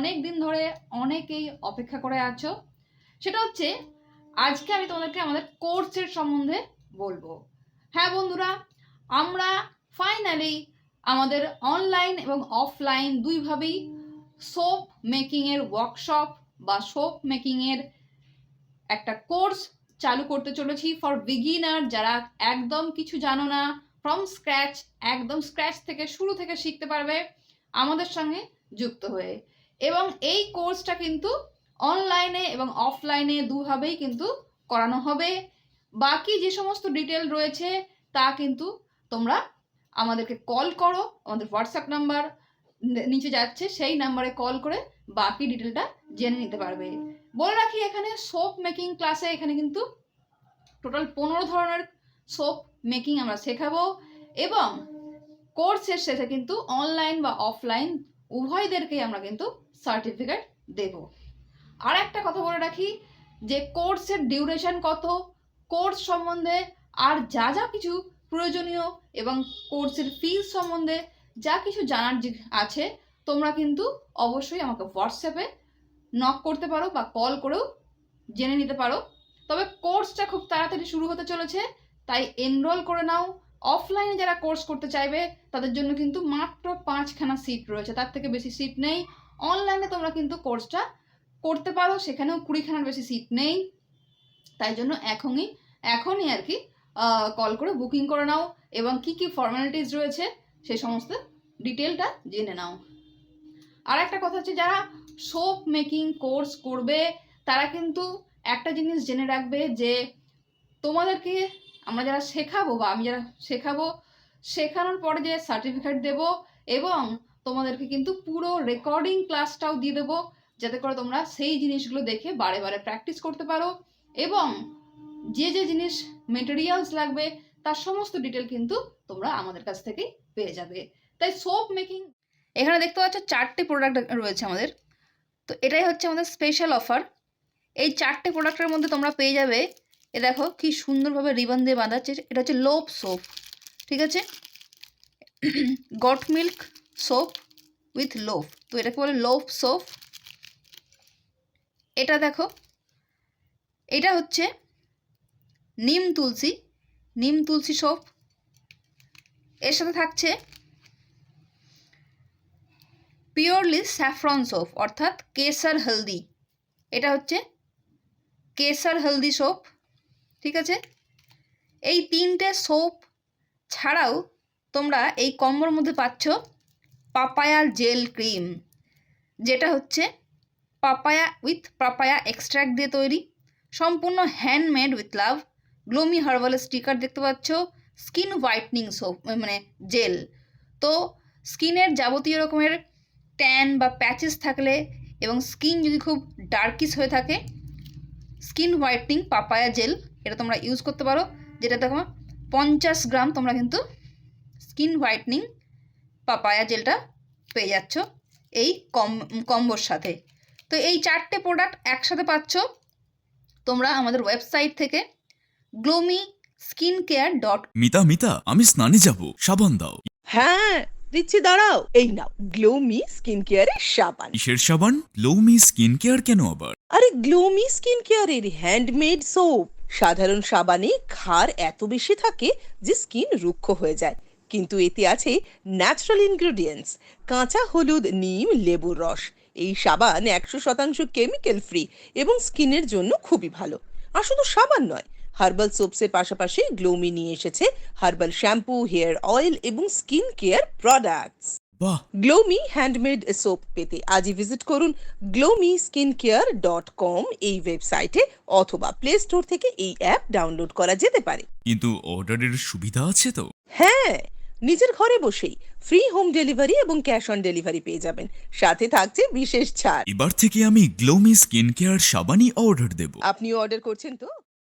অনেক দিন ধরে অনেকেই অপেক্ষা করে আছো। সেটা হচ্ছে, আজকে আমি তোমাদেরকে আমাদের কোর্সের সম্বন্ধে বলব। হ্যাঁ বন্ধুরা, আমরা ফাইনালি আমাদের অনলাইন এবং অফলাইন দুইভাবেই সোপ মেকিংয়ের ওয়ার্কশপ বা সোপ মেকিংয়ের একটা কোর্স চালু করতে চলেছি ফর বিগিনার যারা একদম কিছু জানো না ফ্রম স্ক্র্যাচ একদম স্ক্র্যাচ থেকে শুরু থেকে শিখতে পারবে আমাদের সঙ্গে যুক্ত হয়ে। এবং এই কোর্সটা কিন্তু অনলাইনে এবং অফলাইনে দুভাবেই কিন্তু করানো হবে। বাকি যে সমস্ত ডিটেল রয়েছে তা কিন্তু তোমরা আমাদেরকে কল করো, আমাদের হোয়াটসঅ্যাপ নাম্বার নিচে যাচ্ছে, সেই নাম্বারে কল করে বাকি ডিটেলটা জেনে নিতে পারবে। বলে রাখি, এখানে সোপ মেকিং ক্লাসে এখানে কিন্তু টোটাল পনেরো ধরনের সোপ মেকিং আমরা শেখাবো এবং কোর্সের শেষে কিন্তু অনলাইন বা অফলাইন উভয়দেরকেই আমরা কিন্তু সার্টিফিকেট দেব। আর একটা কথা বলে রাখি যে কোর্সের ডিউরেশন কত কোর্স সম্বন্ধে আর যা যা কিছু প্রয়োজনীয় এবং কোর্সের ফিজ সম্বন্ধে যা কিছু জানার আছে, তোমরা কিন্তু অবশ্যই আমাকে হোয়াটসঅ্যাপে নক করতে পারো বা কল করেও জেনে নিতে পারো। তবে কোর্সটা খুব তাড়াতাড়ি শুরু হতে চলেছে, তাই এনরোল করে নাও। অফলাইনে যারা কোর্স করতে চাইবে, তাদের জন্য কিন্তু মাত্র পাঁচখানা সিট রয়েছে, তার থেকে বেশি সিট নেই। অনলাইনে তোমরা কিন্তু কোর্সটা করতে পারো, সেখানেও কুড়িখানার বেশি সিট নেই। তাই জন্য এখনই এখনই আর কি কল করে বুকিং করে নাও এবং কি কি ফর্মালিটিস রয়েছে, সে সমস্ত ডিটেলটা জেনে নাও। আর একটা কথা হচ্ছে, যারা সোপ মেকিং কোর্স করবে, তারা কিন্তু একটা জিনিস জেনে রাখবে যে তোমাদেরকে আমরা যারা শেখাবো বা আমি যারা শেখাবো, শেখানোর পরে যে সার্টিফিকেট দেব এবং তোমাদেরকে কিন্তু পুরো রেকর্ডিং ক্লাসটাও দিয়ে দেবো, যাতে করে তোমরা সেই জিনিসগুলো দেখে বারে বারে প্র্যাকটিস করতে পারো এবং যে যে জিনিস মেটেরিয়ালস লাগবে, তার সমস্ত ডিটেল কিন্তু তোমরা আমাদের কাছ থেকেই পেয়ে যাবে। তাই সোপ মেকিং এখানে দেখতে পাচ্ছ চারটে প্রোডাক্ট রয়েছে আমাদের। তো এটাই হচ্ছে আমাদের স্পেশাল অফার এই চারটে প্রোডাক্টের মধ্যে তোমরা পেয়ে যাবে, এ দেখো কি সুন্দরভাবে রিবন দিয়ে বাঁধাচ্ছে, এটা হচ্ছে লোপ সোপ ঠিক আছে? Goat milk soap with loaf তো এটাকে বলে লোভ সোপ এটা দেখো। এটা হচ্ছে নিম তুলসী। নিম তুলসী সোপ এর সাথে থাকছে পিওরলি স্যাফ্রন সোপ অর্থাৎ কেসার হলদি। এটা হচ্ছে কেসার হলদি সোপ ঠিক আছে? এই তিনটে সোপ ছাড়াও তোমরা এই কম্বোর মধ্যে পাচ্ছ পাপায়ার জেল ক্রিম, যেটা হচ্ছে পাপায়া উইথ পাপায়া এক্সট্র্যাক্ট দিয়ে তৈরি। সম্পূর্ণ handmade with love, Glomi herbal sticker দেখতে পাচ্ছ, স্কিন হোয়াইটনিং সোপ মানে জেল। তো স্কিনের যাবতীয় রকমের ট্যান বা প্যাচেস থাকলে এবং স্কিন যদি খুব ডার্কিশ হয়ে থাকে, স্কিন হোয়াইটনিং পাপায়া জেল, এটা তোমরা ইউজ করতে পারো। যেটা দেখো, পঞ্চাশ গ্রাম তোমরা কিন্তু স্কিন হোয়াইটনিং পাপায়া জেলটা পেয়ে যাচ্ছ এই কম কম্বোর সাথে। তো এই চারটে প্রোডাক্ট একসাথে পাচ্ছ তোমরা আমাদের ওয়েবসাইট থেকে Glomi skin care dot Mita Mita আমি স্নানে যাব। সাবান দাও। হ্যাঁ দিচ্ছি দাঁড়াও। এই নাও গ্লোমি স্কিন কেয়ারের সাবান। কিসের সাবান? গ্লোমি স্কিন কেয়ার কেন আবার? আরে গ্লোমি স্কিন কেয়ারের হ্যান্ডমেড সোপ সাধারণ সাবানে ক্ষার এত বেশি থাকে যে স্কিন রুক্ষ হয়ে যায়। কিন্তু এতে আছে ন্যাচারাল ইনগ্রেডিয়েন্টস কাঁচা হলুদ নিম লেবুর রস। এই সাবান একশো শতাংশ কেমিক্যাল ফ্রি এবং স্কিনের জন্য খুবই ভালো। আর শুধু সাবান নয় হার্বাল সোপসের পাশাপাশি গ্লোমি নিয়ে এসেছে হার্বাল শ্যাম্পু হেয়ার অয়েল এবং স্কিন কেয়ার প্রোডাক্টস বাহ! গ্লোমি হ্যান্ডমেড সোপ পেতে আজই ভিজিট করুন Glomi skin care dot com এই ওয়েবসাইটে অথবা প্লে স্টোর থেকে এই অ্যাপ ডাউনলোড করা যেতে পারে। কিন্তু অর্ডারের সুবিধা আছে তো? হ্যাঁ নিজের ঘরে বসেই ফ্রি হোম ডেলিভারি এবং ক্যাশ অন ডেলিভারি পেয়ে যাবেন। সাথে থাকছে বিশেষ ছাড়। এবার থেকে আমি গ্লোমি স্কিন কেয়ার সাবানই অর্ডার দেব। আপনিও অর্ডার করছেন তো?